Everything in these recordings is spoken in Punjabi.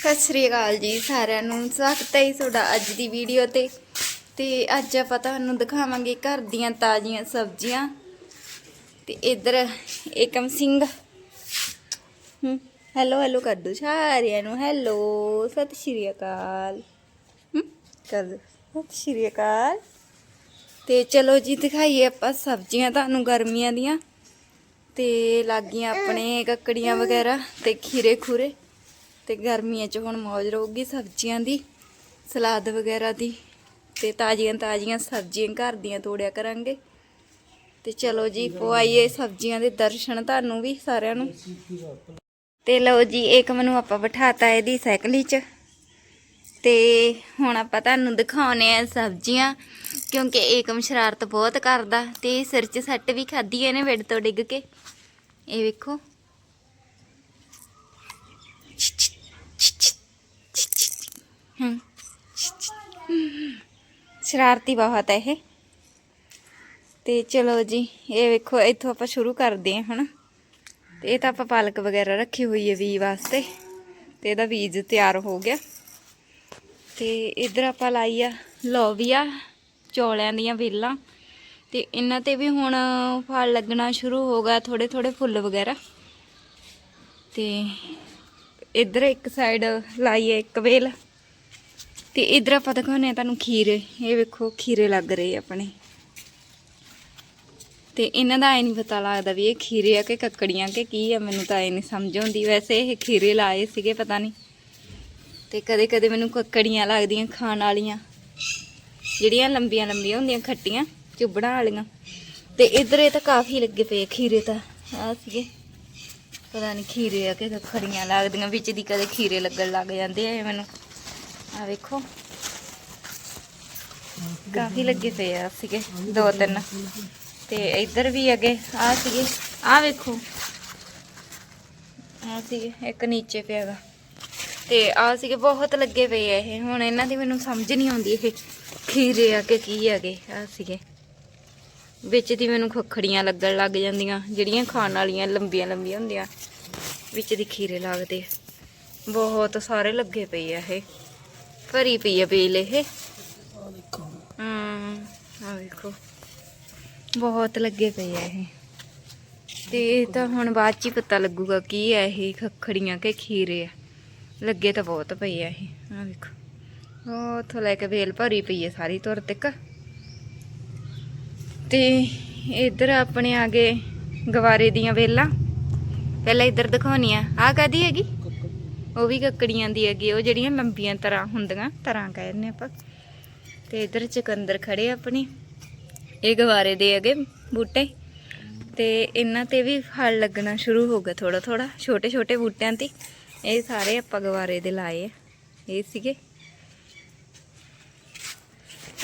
ਸਤਿ ਸ੍ਰੀ ਅਕਾਲ ਜੀ ਸਾਰਿਆਂ ਨੂੰ। ਸਵਾਗਤ ਹੈ ਜੀ ਤੁਹਾਡਾ ਅੱਜ ਦੀ ਵੀਡੀਓ ਤੇ। ਤੇ ਅੱਜ ਆਪਾਂ ਤੁਹਾਨੂੰ ਦਿਖਾਵਾਂਗੇ ਘਰ ਦੀਆਂ ਤਾਜ਼ੀਆਂ ਸਬਜ਼ੀਆਂ। ਤੇ ਇੱਧਰ ਏਕਮ ਸਿੰਘ। ਹੂੰ ਹੈਲੋ ਹੈਲੋ ਕਰ ਦੋ ਸਾਰਿਆਂ ਨੂੰ। ਹੈਲੋ ਸਤਿ ਸ੍ਰੀ ਅਕਾਲ। ਹੂੰ, ਕਰ ਦੋ। ਸਤਿ ਸ੍ਰੀ ਅਕਾਲ। ਤੇ ਚਲੋ ਜੀ ਦਿਖਾਈਏ ਆਪਾਂ ਸਬਜ਼ੀਆਂ ਤੁਹਾਨੂੰ ਗਰਮੀਆਂ ਦੀਆਂ। ਤੇ ਲੱਗੀਆਂ ਆਪਣੇ ਕੱਕੜੀਆਂ ਵਗੈਰਾ ਤੇ ਖੀਰੇ ਖੂਰੇ। ਤੇ ਗਰਮੀਆਂ 'ਚ ਹੁਣ ਮੌਜ ਰਹੂਗੀ ਸਬਜ਼ੀਆਂ ਦੀ, ਸਲਾਦ ਵਗੈਰਾ ਦੀ ਤੇ ਤਾਜ਼ੀਆਂ ਤਾਜ਼ੀਆਂ ਸਬਜ਼ੀਆਂ ਘਰ ਦੀਆਂ ਤੋੜਿਆ ਕਰਾਂਗੇ। ਤੇ ਚਲੋ ਜੀ ਪਵਾਈਏ ਸਬਜ਼ੀਆਂ ਦੇ ਦਰਸ਼ਨ ਤੁਹਾਨੂੰ ਵੀ ਸਾਰਿਆਂ ਨੂੰ। ਤੇ ਲਓ ਜੀ, ਇੱਕ ਮੈਨੂੰ ਆਪਾਂ ਬਿਠਾਤਾ ਇਹਦੀ ਸਾਈਕਲੀ 'ਚ। ਤੇ ਹੁਣ ਆਪਾਂ ਤੁਹਾਨੂੰ ਦਿਖਾਉਨੇ ਆ ਸਬਜ਼ੀਆਂ, ਕਿਉਂਕਿ ਏਕਮ ਸ਼ਰਾਰਤ ਬਹੁਤ ਕਰਦਾ ਤੇ ਸਿਰ 'ਚ ਸੱਟ ਵੀ ਖਾਧੀ ਇਹਨੇ, ਬੈੱਡ ਤੋਂ ਡਿੱਗ ਕੇ। ਇਹ ਵੇਖੋ। ਸ਼ਰਾਰਤੀ ਬਹੁਤ ਹੈ ਇਹ। ਤੇ ਚਲੋ ਜੀ, ਇਹ ਵੇਖੋ, ਇੱਥੋਂ ਆਪਾਂ ਸ਼ੁਰੂ ਕਰਦੇ ਹਾਂ ਹੁਣ ਤੇ ਇਹ ਤਾਂ ਆਪਾਂ ਪਾਲਕ ਵਗੈਰਾ ਰੱਖੀ ਹੋਈ ਹੈ ਬੀਜ ਵਾਸਤੇ। ਤੇ ਇਹਦਾ ਬੀਜ ਤਿਆਰ ਹੋ ਗਿਆ। ਤੇ ਇਧਰ ਆਪਾਂ ਲਾਈ ਆ ਲੋਵੀਆ ਚੌਲਿਆਂ ਦੀਆਂ ਵੇਲਾਂ। ਤੇ ਇਹਨਾਂ ਤੇ ਵੀ ਹੁਣ ਫਲ ਲੱਗਣਾ ਸ਼ੁਰੂ ਹੋ ਗਿਆ ਥੋੜੇ ਥੋੜੇ ਫੁੱਲ ਵਗੈਰਾ। ਤੇ ਇਧਰ ਇੱਕ ਸਾਈਡ ਲਾਈਏ ਇੱਕ ਵੇਲ। ਤੇ ਇਧਰ ਆਪਾਂ ਦਿਖਾਉਂਦੇ ਹਾਂ ਤੁਹਾਨੂੰ ਖੀਰੇ। ਇਹ ਵੇਖੋ, ਖੀਰੇ ਲੱਗ ਰਹੇ ਆਪਣੇ। ਤੇ ਇਹਨਾਂ ਦਾ ਐ ਨਹੀਂ ਪਤਾ ਲੱਗਦਾ ਵੀ ਇਹ ਖੀਰੇ ਆ ਕਿ ਕੱਕੜੀਆਂ ਕਿ ਕੀ ਆ, ਮੈਨੂੰ ਤਾਂ ਐ ਨਹੀਂ ਸਮਝ ਆਉਂਦੀ। ਵੈਸੇ ਇਹ ਖੀਰੇ ਲਾਏ ਸੀਗੇ, ਪਤਾ ਨਹੀਂ ਤੇ ਕਦੇ ਕਦੇ ਮੈਨੂੰ ਕੱਕੜੀਆਂ ਲੱਗਦੀਆਂ ਖਾਣ ਵਾਲੀਆਂ। ਜਿਹੜੀਆਂ ਲੰਬੀਆਂ ਲੰਬੀਆਂ ਹੁੰਦੀਆਂ, ਖੱਟੀਆਂ ਚੁੱਬੜਾਂ ਵਾਲੀਆਂ। ਤੇ ਇਧਰ ਇਹ ਤਾਂ ਕਾਫੀ ਲੱਗੇ ਪਏ ਆ ਖੀਰੇ ਤਾਂ। ਆ ਸੀਗੇ। ਪਤਾ ਨਹੀਂ ਖੀਰੇ ਆ ਕਿ ਕੱਕੜੀਆਂ ਲੱਗਦੀਆਂ। ਵਿੱਚ ਦੀ ਕਦੇ ਖੀਰੇ ਲੱਗਣ ਲੱਗ ਜਾਂਦੇ ਆ ਮੈਨੂੰ ਆ ਵੇਖੋ। ਕਾਫੀ ਲੱਗੇ ਪਏ ਆ ਸੀਗੇ, ਦੋ ਤਿੰਨ। ਤੇ ਇੱਧਰ ਵੀ ਅਗੇ ਆ ਸੀਗੇ ਆ ਵੇਖੋ। ਆ ਸੀਗੇ, ਇੱਕ ਨੀਚੇ ਪਿਆਗਾ ਤੇ ਆ ਸੀਗੇ, ਬਹੁਤ ਲੱਗੇ ਪਏ ਆ ਇਹ। ਹੁਣ ਇਹਨਾਂ ਦੀ ਮੈਨੂੰ ਸਮਝ ਨਹੀਂ ਆਉਂਦੀ ਇਹ ਖੀਰੇ ਆ ਕਿ ਕੀ ਹੈਗੇ ਆ ਸੀਗੇ। ਵਿੱਚ ਦੀ ਮੈਨੂੰ ਖੱਖੜੀਆਂ ਲੱਗਣ ਲੱਗ ਜਾਂਦੀਆਂ, ਜਿਹੜੀਆਂ ਖਾਣ ਵਾਲੀਆਂ ਲੰਬੀਆਂ ਲੰਬੀਆਂ ਹੁੰਦੀਆਂ। ਵਿੱਚ ਦੀ ਖੀਰੇ ਲੱਗਦੇ। ਬਹੁਤ ਸਾਰੇ ਲੱਗੇ ਪਏ ਆ ਇਹ। ਭਰੀ ਪਈ ਆ ਬੇਲ ਇਹ। ਹਮ ਆ ਵੇਖੋ। ਬਹੁਤ ਲੱਗੇ ਪਏ ਆ ਇਹ। ਤੇ ਇਹ ਤਾਂ ਹੁਣ ਬਾਅਦ ਚ ਹੀ ਪਤਾ ਲੱਗੂਗਾ ਕੀ ਆ ਇਹ ਖੱਖੜੀਆਂ ਕਿ ਖੀਰੇ ਆ। ਲੱਗੇ ਤਾਂ ਬਹੁਤ ਪਏ ਆ ਇਹ ਆ ਵੇਖੋ। ਉਹ ਉੱਥੋਂ ਲੈ ਕੇ ਵੇਲ ਭਰੀ ਪਈ ਹੈ ਸਾਰੀ ਤੁਰ ਤੱਕ। ਤੇ ਇੱਧਰ ਆਪਣੇ ਆ ਗਏ ਗਵਾਰੇ ਦੀਆਂ ਵੇਲਾਂ। ਪਹਿਲਾਂ ਇੱਧਰ ਦਿਖਾਉਣੀ ਆ। ਆ ਕਾਦੀ ਹੈਗੀ? ਉਹ ਵੀ ਕੱਕੜੀਆਂ ਦੀ ਹੈਗੀ ਉਹ ਜਿਹੜੀਆਂ ਲੰਬੀਆਂ ਤਰ੍ਹਾਂ ਹੁੰਦੀਆਂ ਤਰ੍ਹਾਂ ਕਹਿੰਦੇ ਆਪਾਂ। ਤੇ ਇੱਧਰ ਚਕੰਦਰ ਖੜੇ ਆ ਆਪਣੀ, ਇਹ ਗਵਾਰੇ ਦੇ ਹੈਗੇ ਬੂਟੇ। ਤੇ ਇਹਨਾਂ ਤੇ ਵੀ ਫਲ ਲੱਗਣਾ ਸ਼ੁਰੂ ਹੋ ਗਿਆ ਥੋੜਾ ਥੋੜਾ ਛੋਟੇ ਛੋਟੇ ਬੂਟਿਆਂ ਤੇ। ਇਹ ਸਾਰੇ ਆਪਾਂ ਗਵਾਰੇ ਦੇ ਲਾਏ ਆ, ਇਹ ਸੀਗੇ।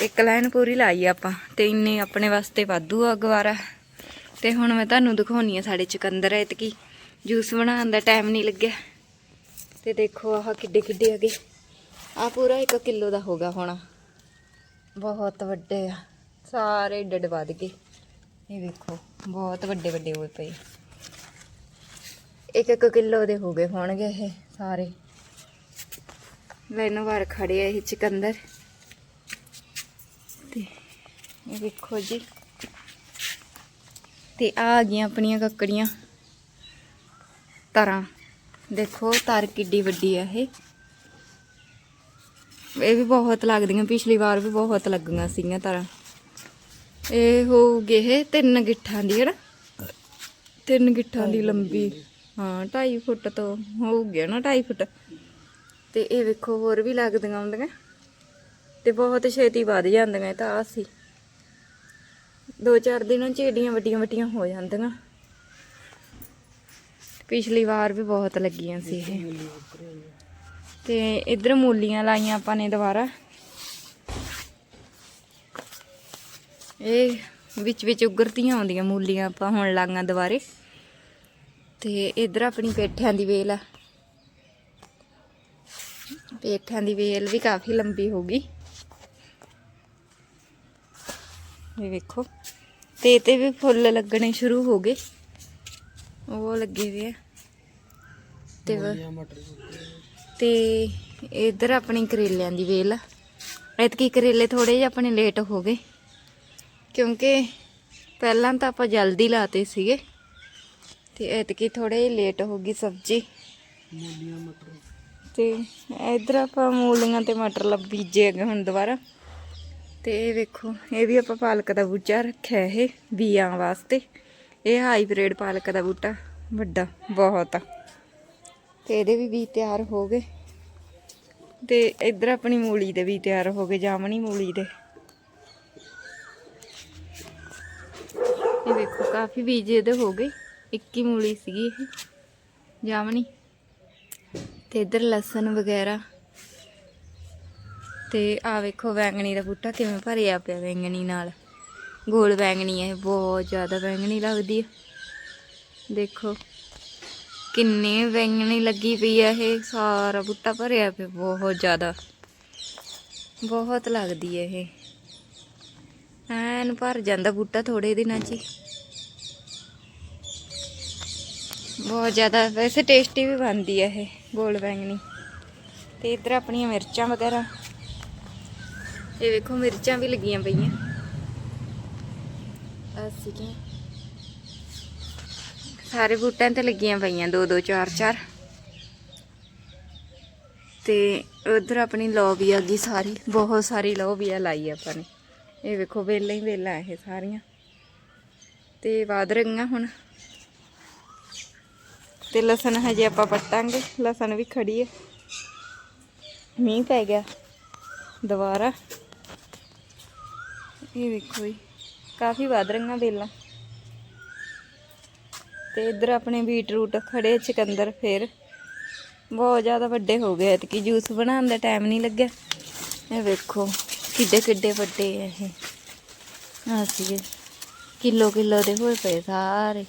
ਇੱਕ ਲਾਈਨ ਪੂਰੀ ਲਾਈ ਆਪਾਂ, ਤੇ ਇੰਨੇ ਆਪਣੇ ਵਾਸਤੇ ਵਾਧੂ ਆ ਗਵਾਰਾ। ਤੇ ਹੁਣ ਮੈਂ ਤੁਹਾਨੂੰ ਦਿਖਾਉਣੀ ਆ ਸਾਡੇ ਚਕੰਦਰ ਐਤਕੀ ਜੂਸ ਬਣਾਉਣ ਦਾ ਟਾਈਮ ਨਹੀਂ ਲੱਗਿਆ। ਤੇ ਦੇਖੋ ਆਹ ਕਿੱਡੇ ਕਿੱਡੇ ਹੈਗੇ। ਆ ਪੂਰਾ 1 ਕਿਲੋ ਦਾ ਹੋਗਾ ਹੋਣਾ। ਬਹੁਤ ਵੱਡੇ ਆ। ਸਾਰੇ ਡੱਡ ਵੱਧ ਗਏ। ਇਹ ਵੇਖੋ, ਬਹੁਤ ਵੱਡੇ ਵੱਡੇ ਹੋਏ ਪਏ। ਇੱਕ ਇੱਕ ਕਿਲੋ ਦੇ ਹੋ ਗਏ ਹੋਣਗੇ ਇਹ ਸਾਰੇ। ਮੈਨੂੰ ਵਾਰ ਖੜੇ ਆ ਇਹ ਚਕੰਦਰ। ਤੇ ਇਹ ਵੇਖੋ ਜੀ। ਤੇ ਆ ਆ ਗਈਆਂ ਆਪਣੀਆਂ ਕੱਕੜੀਆਂ। ਤਰਾਂ। ਦੇਖੋ, ਤਾਰ ਕਿੱਡੀ ਵੱਡੀ ਆ ਇਹ। ਇਹ ਵੀ ਬਹੁਤ ਲੱਗਦੀਆਂ, ਪਿਛਲੀ ਵਾਰ ਵੀ ਬਹੁਤ ਲੱਗੀਆਂ ਸੀਗੀਆਂ ਤਾਰਾਂ। ਇਹ ਹੋ ਇਹ ਤਿੰਨ ਗਿੱਠਾਂ ਦੀ ਹੈ ਨਾ ਤਿੰਨ ਗਿੱਠਾਂ ਦੀ ਲੰਬੀ। ਹਾਂ 2.5 ਫੁੱਟ ਤੋਂ ਹੋ ਨਾ 2.5 ਫੁੱਟ। ਤੇ ਇਹ ਵੇਖੋ, ਹੋਰ ਵੀ ਲੱਗਦੀਆਂ ਹੁੰਦੀਆਂ। ਤੇ ਬਹੁਤ ਛੇਤੀ ਵੱਧ ਜਾਂਦੀਆਂ ਇਹ ਤਾਂ ਆ ਸੀ। ਦੋ ਚਾਰ ਦਿਨਾਂ ਚ ਏਡੀਆਂ ਵੱਡੀਆਂ ਵੱਡੀਆਂ ਹੋ ਜਾਂਦੀਆਂ। ਪਿਛਲੀ ਵਾਰ ਵੀ ਬਹੁਤ ਲੱਗੀਆਂ ਸੀ ਇਹ। ਤੇ ਇਧਰ ਮੂਲੀਆਂ ਲਾਈਆਂ ਆਪਾਂ ਨੇ ਦੁਬਾਰਾ। ਇਹ ਵਿੱਚ ਵਿੱਚ ਉਗਰਤੀਆਂ ਆਉਂਦੀਆਂ ਮੂਲੀਆਂ ਆਪਾਂ ਹੁਣ ਲਾਂਗਾ ਦੁਬਾਰੇ। ਤੇ ਇਧਰ ਆਪਣੀ ਪੇਠਿਆਂ ਦੀ ਵੇਲ ਆ। ਪੇਠਿਆਂ ਦੀ ਵੇਲ ਵੀ ਕਾਫੀ ਲੰਬੀ ਹੋ ਗਈ। ਇਹ ਵੇਖੋ। ਤੇ ਇਹ ਤੇ ਵੀ ਫੁੱਲ ਲੱਗਣੇ ਸ਼ੁਰੂ ਹੋ ਗਏ। ਉਹ ਲੱਗੇ ਹੋਏ ਆ। ਤੇ ਤੇ ਇਧਰ ਆਪਣੀ ਕਰੇਲਿਆਂ ਦੀ ਵੇਲ ਐਤਕੀ ਕਰੇਲੇ ਥੋੜੇ ਜਿਹਾ ਆਪਣੇ ਲੇਟ ਹੋ ਗਏ। ਕਿਉਂਕਿ ਪਹਿਲਾਂ ਤਾਂ ਆਪਾਂ ਜਲਦੀ ਲਾਤੇ ਸੀਗੇ। ਤੇ ਐਤਕੀ ਥੋੜੇ ਲੇਟ ਹੋ ਗਈ ਸਬਜ਼ੀ। ਮੂਲੀਆਂ ਮਟਰ। ਤੇ ਇਧਰ ਆਪਾਂ ਮੂਲੀਆਂ ਤੇ ਮਟਰ ਲ ਬੀਜੇ ਅੱਗੇ ਹੁਣ ਦੁਬਾਰਾ। ਤੇ ਇਹ ਵੇਖੋ ਇਹ ਵੀ ਆਪਾਂ ਪਾਲਕ ਦਾ ਬੂਟਾ ਰੱਖਿਆ ਇਹ ਬੀਆਂ ਵਾਸਤੇ। ਇਹ ਹਾਈਬ੍ਰਿਡ ਪਾਲਕ ਦਾ ਬੂਟਾ, ਵੱਡਾ, ਬਹੁਤ। ਤੇ ਇਹਦੇ ਵੀ ਬੀਜ ਤਿਆਰ ਹੋ ਗਏ। ਤੇ ਇੱਧਰ ਆਪਣੀ ਮੂਲੀ ਦੇ ਵੀ ਤਿਆਰ ਹੋ ਗਏ, ਜਾਮਣੀ ਮੂਲੀ ਦੇ। ਇਹ ਵੇਖੋ, ਕਾਫੀ ਬੀਜ ਇਹਦੇ ਹੋ ਗਏ। 21 ਮੂਲੀ ਸੀਗੀ ਇਹ, ਜਾਮਣੀ। ਤੇ ਇੱਧਰ ਲਸਣ ਵਗੈਰਾ। ਤੇ ਆ ਵੇਖੋ ਬੈਂਗਣੀ ਦਾ ਬੂਟਾ ਕਿਵੇਂ ਭਰਿਆ ਪਿਆ, ਵੈਂਗਣੀ ਨਾਲ। ਗੋਲ ਬੈਂਗਣੀ ਹੈ ਇਹ ਬਹੁਤ ਜ਼ਿਆਦਾ ਬੈਂਗਣੀ ਲੱਗਦੀ ਹੈ। ਦੇਖੋ, ਕਿੰਨੇ ਬੈਂਗਣੀ ਲੱਗੀ ਪਈ ਹੈ ਇਹ, ਸਾਰਾ ਬੂਟਾ ਭਰਿਆ ਪਿਆ, ਬਹੁਤ ਜ਼ਿਆਦਾ। ਬਹੁਤ ਲੱਗਦੀ ਹੈ ਇਹ। ਐਨ ਭਰ ਜਾਂਦਾ ਬੂਟਾ ਥੋੜੇ ਦਿਨਾਂ 'ਚ ਹੀ। ਬਹੁਤ ਜ਼ਿਆਦਾ, ਵੈਸੇ ਟੇਸਟੀ ਵੀ ਬਣਦੀ ਹੈ ਇਹ, ਗੋਲ ਬੈਂਗਣੀ। ਤੇ ਇਧਰ ਆਪਣੀਆਂ ਮਿਰਚਾਂ ਵਗੈਰਾ। ਇਹ ਵੇਖੋ, ਮਿਰਚਾਂ ਵੀ ਲੱਗੀਆਂ ਪਈਆਂ। ਅਸੀਂ ਸਾਰੇ ਬੂਟਿਆਂ ਤੇ ਲੱਗੀਆਂ ਪਈਆਂ, ਦੋ ਦੋ, ਚਾਰ ਚਾਰ। ਤੇ ਉਧਰ ਆਪਣੀ ਲੋਬੀ ਆ ਗਈ ਸਾਰੀ, ਬਹੁਤ ਸਾਰੀ ਲੋਬੀਆ ਲਾਈ ਆਪਾਂ ਨੇ। ਇਹ ਵੇਖੋ ਵੇਲਾਂ ਹੀ ਵੇਲਾਂ ਇਹ ਸਾਰੀਆਂ। ਤੇ ਬਾਦ ਰਹੀਆਂ ਹੁਣ। ਤੇ ਲਸਣ ਹਜੇ ਆਪਾਂ ਪੱਟਾਂਗੇ, ਲਸਣ ਵੀ ਖੜੀ ਹੈ ਮੀਂਹ ਪੈ ਗਿਆ ਦੁਬਾਰਾ। ਇਹ ਵੇਖੋ ਜੀ। ਕਾਫੀ ਵਧ ਰਹੀਆਂ ਵੇਲਾਂ। ਤੇ ਇੱਧਰ ਆਪਣੇ ਬੀਟਰੂਟ ਖੜੇ ਚਕੰਦਰ ਫੇਰ। ਬਹੁਤ ਜ਼ਿਆਦਾ ਵੱਡੇ ਹੋ ਗਏ ਐਤਕੀ ਜੂਸ ਬਣਾਉਣ ਦਾ ਟਾਈਮ ਨਹੀਂ ਲੱਗਿਆ। ਇਹ ਵੇਖੋ ਕਿੱਡੇ ਕਿੱਡੇ ਵੱਡੇ ਆ ਇਹ। ਆ ਸੀਗੇ। ਕਿਲੋ ਕਿਲੋ ਦੇ ਹੋਏ ਪਏ ਸਾਰੇ।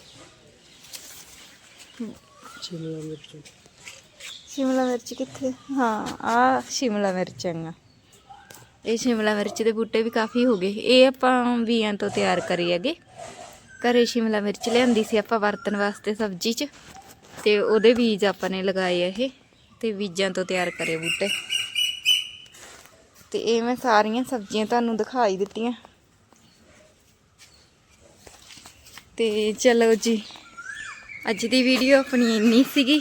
ਸ਼ਿਮਲਾ ਮਿਰਚ। ਸ਼ਿਮਲਾ ਮਿਰਚ ਕਿੱਥੇ? ਹਾਂ ਆ ਸ਼ਿਮਲਾ ਮਿਰਚਾਂ ਆ। ਇਹ ਸ਼ਿਮਲਾ ਮਿਰਚ ਦੇ ਬੂਟੇ ਵੀ ਕਾਫੀ ਹੋ ਗਏ। ਇਹ ਆਪਾਂ ਬੀਆਂ ਤੋਂ ਤਿਆਰ ਕਰੇ ਹੈਗੇ। ਘਰੇ ਸ਼ਿਮਲਾ ਮਿਰਚ ਲਿਆਂਦੀ ਸੀ ਆਪਾਂ ਵਰਤਣ ਵਾਸਤੇ ਸਬਜ਼ੀ 'ਚ। ਤੇ ਉਹਦੇ ਬੀਜ ਆਪਾਂ ਨੇ ਲਗਾਏ ਆ ਇਹ ਤੇ ਬੀਜਾਂ ਤੋਂ ਤਿਆਰ ਕਰੇ ਬੂਟੇ। ਤੇ ਇਹ ਮੈਂ ਸਾਰੀਆਂ ਸਬਜ਼ੀਆਂ ਤੁਹਾਨੂੰ ਦਿਖਾਈ ਦਿੱਤੀਆਂ। ਤੇ ਚਲੋ ਜੀ, ਅੱਜ ਦੀ ਵੀਡੀਓ ਆਪਣੀ ਇੰਨੀ ਸੀਗੀ।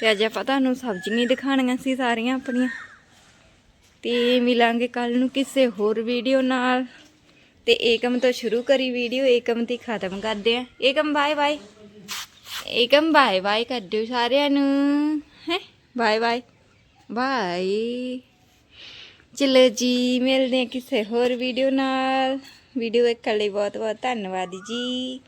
ਤੇ ਅੱਜ ਆਪਾਂ ਤੁਹਾਨੂੰ ਸਬਜ਼ੀਆਂ ਹੀ ਦਿਖਾਣੀਆਂ ਸੀ ਸਾਰੀਆਂ ਆਪਣੀਆਂ। ਤੇ ਮਿਲਾਂਗੇ ਕੱਲ ਨੂੰ ਕਿਸੇ ਹੋਰ ਵੀਡੀਓ ਨਾਲ। ਤੇ ਏਕਮ ਤੋਂ ਸ਼ੁਰੂ ਕਰੀ ਵੀਡੀਓ ਏਕਮ ਦੀ ਖਤਮ ਕਰਦੇ ਆ। Ekam bye bye Ekam bye bye ਕਰ ਦਿਓ ਸਾਰਿਆਂ ਨੂੰ। ਹੈ? ਬਾਏ ਬਾਏ ਬਾਏ ਚਲੋ ਜੀ, ਮਿਲਦੇ ਆ ਕਿਸੇ ਹੋਰ ਵੀਡੀਓ ਨਾਲ। ਵੀਡੀਓ ਵੇਖਣ ਲਈ ਬਹੁਤ ਬਹੁਤ ਧੰਨਵਾਦ ਜੀ।